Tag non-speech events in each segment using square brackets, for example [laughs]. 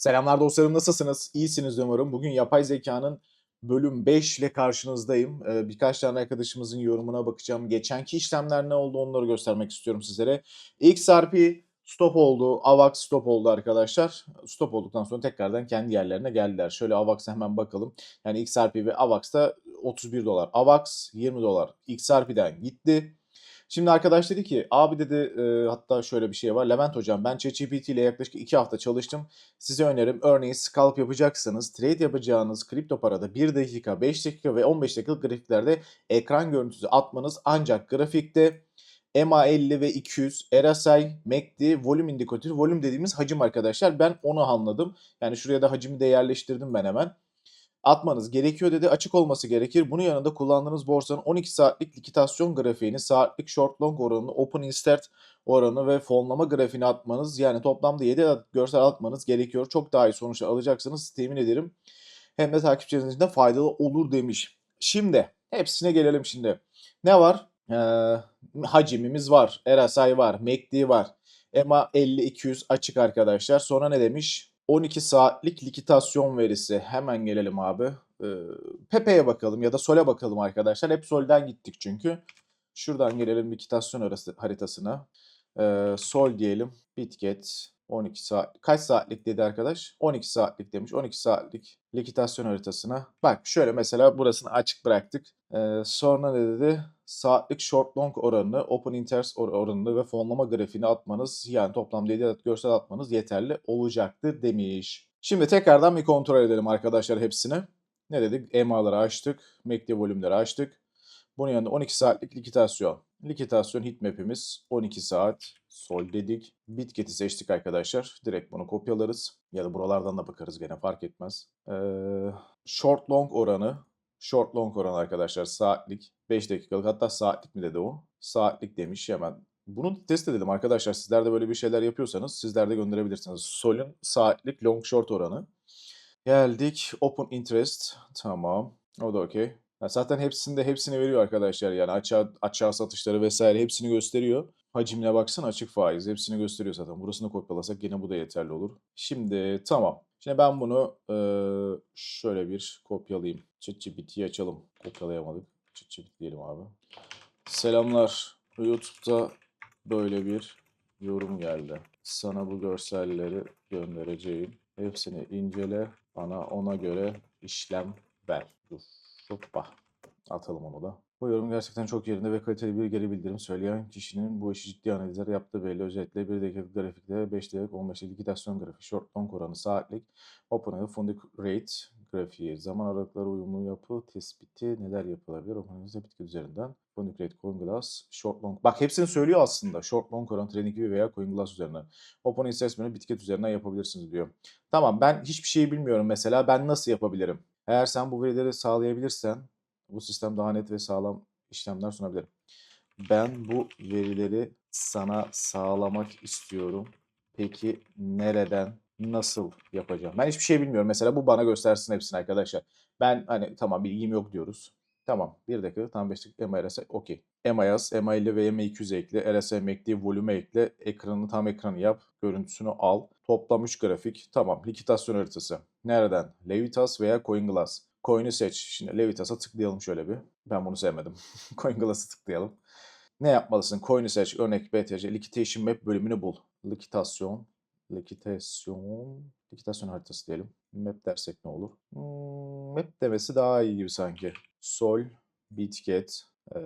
Selamlar dostlarım nasılsınız? İyisiniz umarım. Bugün yapay zekanın bölüm 5 ile karşınızdayım. Ee, birkaç tane arkadaşımızın yorumuna bakacağım. Geçenki işlemler ne oldu onları göstermek istiyorum sizlere. XRP stop oldu. AVAX stop oldu arkadaşlar. Stop olduktan sonra tekrardan kendi yerlerine geldiler. Şöyle AVAX'a hemen bakalım. Yani XRP ve AVAX'ta 31 dolar. AVAX 20 dolar. XRP'den gitti. Şimdi arkadaş dedi ki abi dedi e, hatta şöyle bir şey var. Levent hocam ben ChatGPT ile yaklaşık 2 hafta çalıştım. Size önerim örneğin scalp yapacaksanız trade yapacağınız kripto parada 1 dakika, 5 dakika ve 15 dakikalık grafiklerde ekran görüntüsü atmanız ancak grafikte MA50 ve 200, RSI, MACD, volüm indikatörü, volüm dediğimiz hacim arkadaşlar. Ben onu anladım. Yani şuraya da hacimi de yerleştirdim ben hemen atmanız gerekiyor dedi. Açık olması gerekir. Bunun yanında kullandığınız borsanın 12 saatlik likitasyon grafiğini, saatlik short long oranını, open insert oranı ve fonlama grafiğini atmanız yani toplamda 7 adet görsel atmanız gerekiyor. Çok daha iyi sonuçlar alacaksınız temin ederim. Hem de takipçileriniz için de faydalı olur demiş. Şimdi hepsine gelelim şimdi. Ne var? Ee, hacimimiz var. RSI var. MACD var. EMA 50-200 açık arkadaşlar. Sonra ne demiş? 12 saatlik likitasyon verisi. Hemen gelelim abi. Ee, Pepe'ye bakalım ya da Sol'e bakalım arkadaşlar. Hep Sol'den gittik çünkü. Şuradan gelelim likitasyon arası haritasına. Ee, Sol diyelim. Bitget 12 saat. Kaç saatlik dedi arkadaş? 12 saatlik demiş. 12 saatlik likitasyon haritasına. Bak şöyle mesela burasını açık bıraktık. Ee, sonra ne dedi? Saatlik short long oranını, open interest or- oranını ve fonlama grafiğini atmanız yani toplamda 7 adet görsel atmanız yeterli olacaktır demiş. Şimdi tekrardan bir kontrol edelim arkadaşlar hepsini. Ne dedik? EMA'ları açtık. MACD volümleri açtık. Bunun yanında 12 saatlik likitasyon. Likitasyon heatmap'imiz 12 saat. Sol dedik. Bitketi seçtik arkadaşlar. Direkt bunu kopyalarız. Ya da buralardan da bakarız gene fark etmez. Ee, short long oranı. Short long oranı arkadaşlar saatlik. 5 dakikalık hatta saatlik mi dedi o? Saatlik demiş hemen. Bunu test edelim arkadaşlar. Sizler de böyle bir şeyler yapıyorsanız sizler de gönderebilirsiniz. Sol'ün saatlik long short oranı. Geldik. Open interest. Tamam. O da okey. Ya zaten hepsinde hepsini veriyor arkadaşlar. Yani açığa, açığa satışları vesaire hepsini gösteriyor. Hacimine baksana açık faiz. Hepsini gösteriyor zaten. Burasını kopyalasak yine bu da yeterli olur. Şimdi tamam. Şimdi ben bunu eee, şöyle bir kopyalayayım. ChatGPT'yi açalım. Kopyalayamadık. ChatGPT diyelim abi. Selamlar. YouTube'da böyle bir yorum geldi. Sana bu görselleri göndereceğim. Hepsini incele. Bana ona göre işlem ver. Dur. Hoppa. Atalım onu da. Bu yorum gerçekten çok yerinde ve kaliteli bir geri bildirim söyleyen kişinin bu işi ciddi analizler yaptığı belli. Özellikle 1 dakikalık grafikte 5 dakika 15 dakika likitasyon grafiği, short long oranı, saatlik, open and funding rate grafiği, zaman aralıkları uyumlu yapı tespiti neler yapılabilir? Open bitki üzerinden. Funding rate, coin glass, short long. Bak hepsini söylüyor aslında. Short long oranı, trading view veya coin glass üzerinden. Open assessment'ı bitket üzerinden yapabilirsiniz diyor. Tamam ben hiçbir şey bilmiyorum mesela. Ben nasıl yapabilirim? Eğer sen bu verileri sağlayabilirsen bu sistem daha net ve sağlam işlemler sunabilir. Ben bu verileri sana sağlamak istiyorum. Peki nereden, nasıl yapacağım? Ben hiçbir şey bilmiyorum. Mesela bu bana göstersin hepsini arkadaşlar. Ben hani tamam bilgim yok diyoruz. Tamam. Bir dakika. Tam 5 dakika. EMA, RSI. Okey. EMA yaz. EMA 50 ve EMA 200 ekle. RSI MACD volümü ekle. Ekranını tam ekranı yap. Görüntüsünü al. Toplam 3 grafik. Tamam. Likitasyon haritası. Nereden? Levitas veya CoinGlass. Coin'i seç. Şimdi Levitas'a tıklayalım şöyle bir. Ben bunu sevmedim. [laughs] CoinGlass'a tıklayalım. Ne yapmalısın? Coin'i seç. Örnek BTC. Liquidation Map bölümünü bul. Likitasyon. Likitasyon. Likitasyon haritası diyelim. Map dersek ne olur? Hmm, map demesi daha iyi gibi sanki. Sol, Bitget. Ee,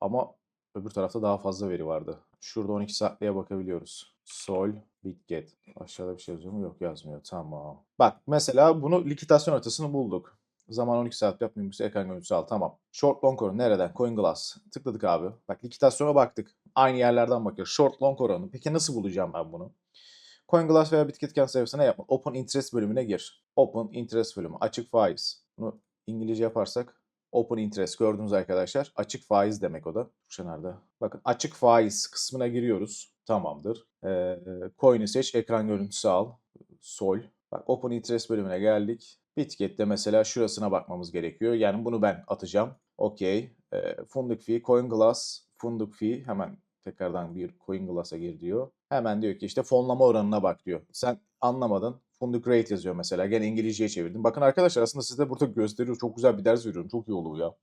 ama öbür tarafta daha fazla veri vardı. Şurada 12 saatliğe bakabiliyoruz. Sol, Bitget. Aşağıda bir şey yazıyor mu? Yok yazmıyor. Tamam. Bak mesela bunu likitasyon haritasını bulduk. Zaman 12 saat yap mümkünse ekran görüntüsü al. Tamam. Short long oranı nereden? CoinGlass. Tıkladık abi. Bak likitasyona baktık. Aynı yerlerden bakıyoruz. Short long oranı. Peki nasıl bulacağım ben bunu? CoinGlass veya Bitgetken sayfasına yapma. Open Interest bölümüne gir. Open Interest bölümü. Açık faiz. Bunu İngilizce yaparsak Open Interest gördünüz arkadaşlar. Açık faiz demek o da. Şu nerede? Bakın açık faiz kısmına giriyoruz. Tamamdır. Ee, coin'i seç. Ekran görüntüsü al. Sol. Bak Open Interest bölümüne geldik. Bitget'te mesela şurasına bakmamız gerekiyor. Yani bunu ben atacağım. Okey. Ee, funduk fee, CoinGlass, funduk fee. Hemen tekrardan bir CoinGlass'a gir diyor. Hemen diyor ki işte fonlama oranına bak diyor. Sen anlamadın. Funduk rate yazıyor mesela. Gene İngilizceye çevirdim. Bakın arkadaşlar aslında size burada gösteriyor. Çok güzel bir ders veriyorum. Çok iyi oldu ya.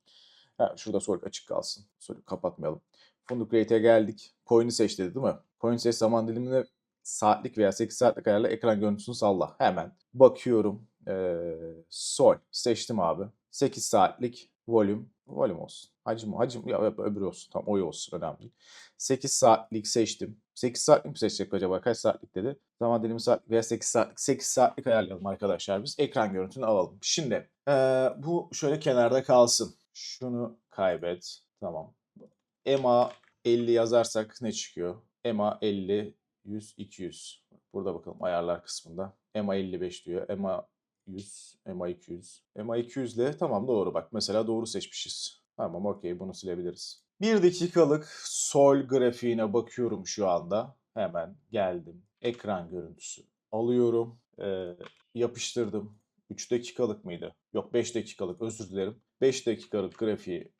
Ha, şurada soru açık kalsın. Soru kapatmayalım. Funduk rate'e geldik. Coin'i seç dedi değil mi? Coin seç zaman dilimini saatlik veya 8 saatlik ayarla ekran görüntüsünü salla. Hemen bakıyorum. Ee, sol seçtim abi. 8 saatlik volüm. Volüm olsun. Hacim hacim ya öbürü olsun. Tamam oy olsun önemli değil. 8 saatlik seçtim. 8 saatlik mi seçecek acaba? Kaç saatlik dedi? Zaman dilimi saatlik veya 8 saatlik. 8 saatlik ayarlayalım arkadaşlar biz. Ekran görüntünü alalım. Şimdi ee, bu şöyle kenarda kalsın. Şunu kaybet. Tamam. EMA 50 yazarsak ne çıkıyor? EMA 50, 100, 200. Burada bakalım ayarlar kısmında. EMA 55 diyor. EMA 100, EMA 200. EMA 200 ile tamam doğru bak. Mesela doğru seçmişiz. Tamam okey bunu silebiliriz. Bir dakikalık sol grafiğine bakıyorum şu anda. Hemen geldim. Ekran görüntüsü alıyorum. Ee, yapıştırdım. 3 dakikalık mıydı? Yok 5 dakikalık özür dilerim. 5 dakikalık grafiği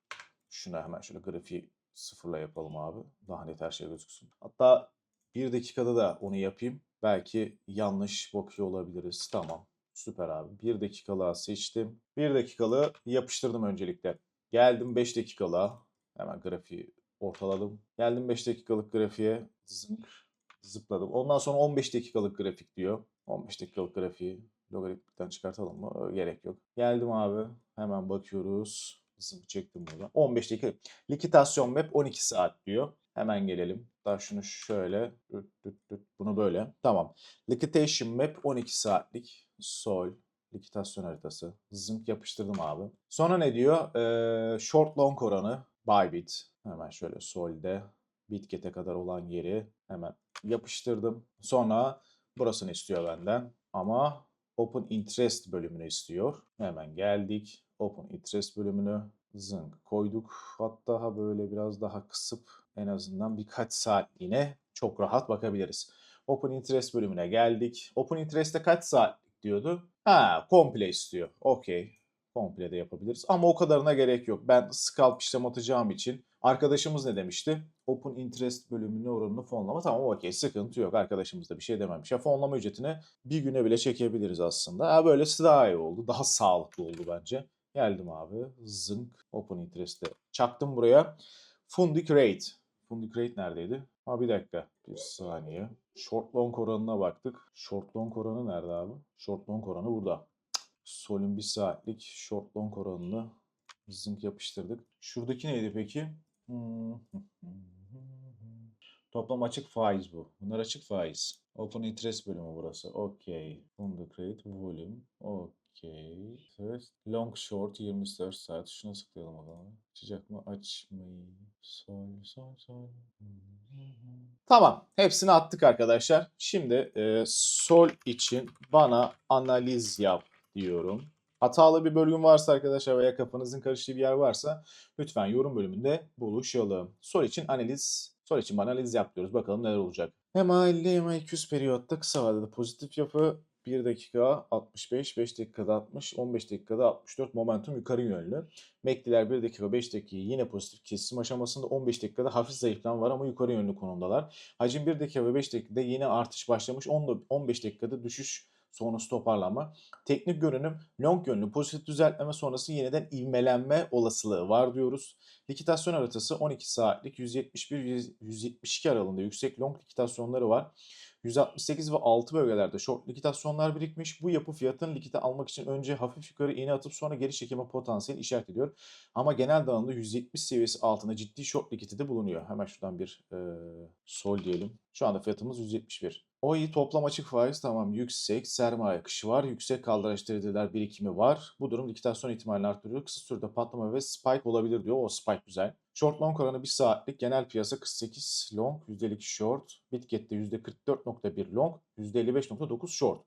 şuna hemen şöyle grafiği sıfırla yapalım abi. Daha net her şey gözüksün. Hatta 1 dakikada da onu yapayım. Belki yanlış bakıyor olabiliriz. Tamam. Süper abi. 1 dakikalığa seçtim. 1 dakikalığı yapıştırdım öncelikle. Geldim 5 dakikalığa. Hemen grafiği ortaladım. Geldim 5 dakikalık grafiğe. Zınk. Zıpladım. Ondan sonra 15 dakikalık grafik diyor. 15 dakikalık grafiği logaritmikten çıkartalım mı? Gerek yok. Geldim abi. Hemen bakıyoruz. Zınk çektim buradan. 15 dakika. Likitasyon map 12 saat diyor. Hemen gelelim. Daha şunu şöyle. Bunu böyle. Tamam. Liquidation map 12 saatlik. Sol. Likitasyon haritası. Zınk yapıştırdım abi. Sonra ne diyor? Ee, short long oranı. Bybit. Hemen şöyle solde. Bitget'e kadar olan yeri hemen yapıştırdım. Sonra burasını istiyor benden. Ama Open Interest bölümünü istiyor. Hemen geldik. Open Interest bölümünü zınk koyduk. Hatta böyle biraz daha kısıp en azından birkaç saatliğine çok rahat bakabiliriz. Open Interest bölümüne geldik. Open Interest'te kaç saatlik diyordu? Ha, komple istiyor. Okey. Komple de yapabiliriz. Ama o kadarına gerek yok. Ben scalp işlem atacağım için. Arkadaşımız ne demişti? Open Interest bölümünün oranını fonlama. Tamam okey sıkıntı yok. Arkadaşımız da bir şey dememiş. Ya fonlama ücretini bir güne bile çekebiliriz aslında. Ha, böylesi daha iyi oldu. Daha sağlıklı oldu bence. Geldim abi. Zınk. Open Interest'te çaktım buraya. Fundik Rate. Fundik Rate neredeydi? Ha bir dakika. Bir saniye. Short long oranına baktık. Short long oranı nerede abi? Short long oranı burada. Sol'ün bir saatlik short long oranını zınk yapıştırdık. Şuradaki neydi peki? Hmm. [laughs] Toplam açık faiz bu. Bunlar açık faiz. Open interest bölümü burası. Okey. Funduk rate, volume. Okey. Evet. Long short 24 saat. Şuna tıklayalım o zaman. Açacak mı? Açmayı. Sol, sol, sol. Tamam. Hepsini attık arkadaşlar. Şimdi e, sol için bana analiz yap diyorum. Hatalı bir bölüm varsa arkadaşlar veya kafanızın karıştığı bir yer varsa lütfen yorum bölümünde buluşalım. Soru için analiz, soru için analiz yap diyoruz. Bakalım neler olacak. HEMA 50, HEMA 200 periyotta kısa vadede pozitif yapı 1 dakika 65, 5 dakikada 60, 15 dakikada 64 momentum yukarı yönlü. MACD'ler 1 dakika 5 dakika yine pozitif kesim aşamasında 15 dakikada hafif zayıflama var ama yukarı yönlü konumdalar. Hacim 1 dakika ve 5 dakikada yine artış başlamış 10 15 dakikada düşüş sonrası toparlanma. Teknik görünüm long yönlü pozitif düzeltme sonrası yeniden ivmelenme olasılığı var diyoruz. Likitasyon haritası 12 saatlik 171-172 aralığında yüksek long likitasyonları var. 168 ve 6 bölgelerde short likitasyonlar birikmiş. Bu yapı fiyatın likite almak için önce hafif yukarı iğne atıp sonra geri çekilme potansiyeli işaret ediyor. Ama genel dağılımda 170 seviyesi altında ciddi short likidite bulunuyor. Hemen şuradan bir e, sol diyelim. Şu anda fiyatımız 171. O iyi toplam açık faiz tamam yüksek, sermaye akışı var, yüksek kaldıraç krediler birikimi var. Bu durum likitasyon ihtimalini arttırıyor. Kısa sürede patlama ve spike olabilir diyor. O spike güzel. Short long oranı 1 saatlik, genel piyasa 48 long, %52 short, Bitget'te %44.1 long, %55.9 short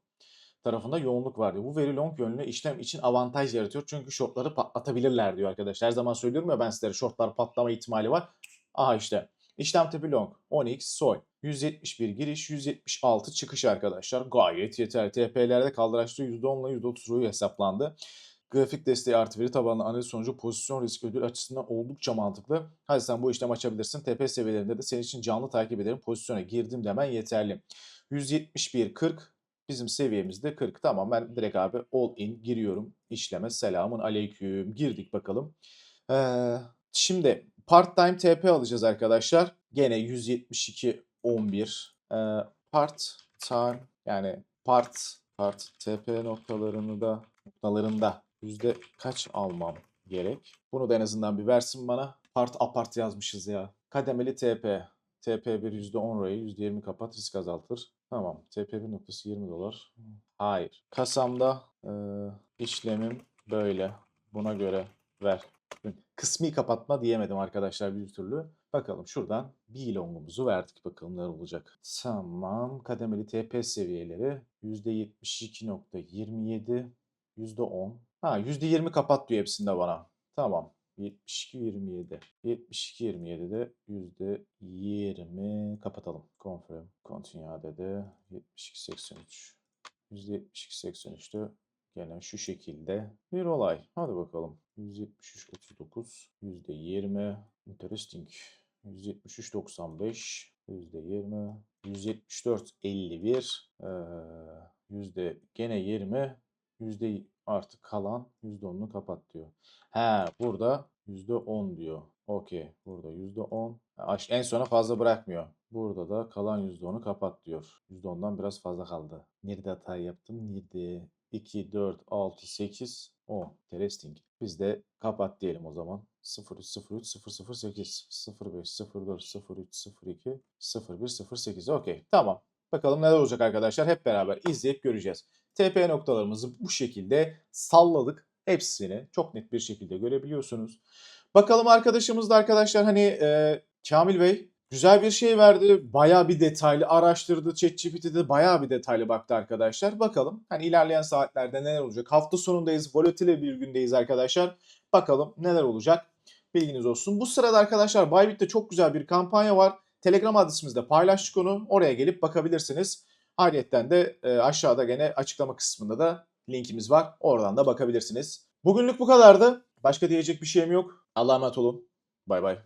tarafında yoğunluk var diyor. Bu veri long yönlü işlem için avantaj yaratıyor. Çünkü shortları patlatabilirler diyor arkadaşlar. Her zaman söylüyorum ya ben sizlere shortlar patlama ihtimali var. Aha işte. İşlem tipi long. 10x soy. 171 giriş, 176 çıkış arkadaşlar. Gayet yeterli. TP'lerde kaldıraçlı %10 ile %30 ruyu hesaplandı. Grafik desteği artı veri tabanlı analiz sonucu pozisyon risk ödül açısından oldukça mantıklı. Hadi sen bu işlem açabilirsin. TP seviyelerinde de senin için canlı takip ederim. Pozisyona girdim demen yeterli. 171 40 Bizim seviyemizde 40. Tamam ben direkt abi all in giriyorum. İşleme selamun aleyküm. Girdik bakalım. Ee, şimdi part time TP alacağız arkadaşlar. Gene 172 11. Ee, part time yani part part TP noktalarını da noktalarında yüzde kaç almam gerek? Bunu da en azından bir versin bana. Part apart yazmışız ya. Kademeli TP. TP1 %10 rayı %20 kapat risk azaltır. Tamam. TP1 noktası 20 dolar. Hayır. Kasamda e, işlemim böyle. Buna göre ver. Kısmi kapatma diyemedim arkadaşlar bir türlü. Bakalım şuradan bir longumuzu verdik. Bakalım neler olacak. Tamam. Kademeli TP seviyeleri %72.27 %10. Ha %20 kapat diyor hepsinde bana. Tamam. 72 27. 72 27'de yüzde 20 kapatalım. Confirm. Continue AD'de 72 83. Yüzde 72 83'te gene şu şekilde bir olay. Hadi bakalım. 173 39. Yüzde 20. Interesting. 173 95. Yüzde 20. 174 51. Ee, yüzde gene 20. Yüzde artık kalan %10'unu kapat diyor. He burada %10 diyor. Okey. Burada %10. Aş- En sona fazla bırakmıyor. Burada da kalan %10'u kapat diyor. %10'dan biraz fazla kaldı. Nerede hata yaptım? Nerede? 2, 4, 6, 8, 10. Interesting. Biz de kapat diyelim o zaman. 03, 03, 008, 05, 04, 03, 02, 01, 08. Okey. Tamam. Bakalım neler olacak arkadaşlar. Hep beraber izleyip göreceğiz. TP noktalarımızı bu şekilde salladık. Hepsini çok net bir şekilde görebiliyorsunuz. Bakalım arkadaşımız da arkadaşlar hani e, Kamil Bey güzel bir şey verdi. Bayağı bir detaylı araştırdı. ChatGPT'de bayağı bir detaylı baktı arkadaşlar. Bakalım hani ilerleyen saatlerde neler olacak. Hafta sonundayız. Volatile bir gündeyiz arkadaşlar. Bakalım neler olacak. Bilginiz olsun. Bu sırada arkadaşlar Bybit'te çok güzel bir kampanya var. Telegram adresimizde paylaştık onu. Oraya gelip bakabilirsiniz. Ayrıyeten de e, aşağıda gene açıklama kısmında da linkimiz var. Oradan da bakabilirsiniz. Bugünlük bu kadardı. Başka diyecek bir şeyim yok. Allah'a emanet olun. Bay bay.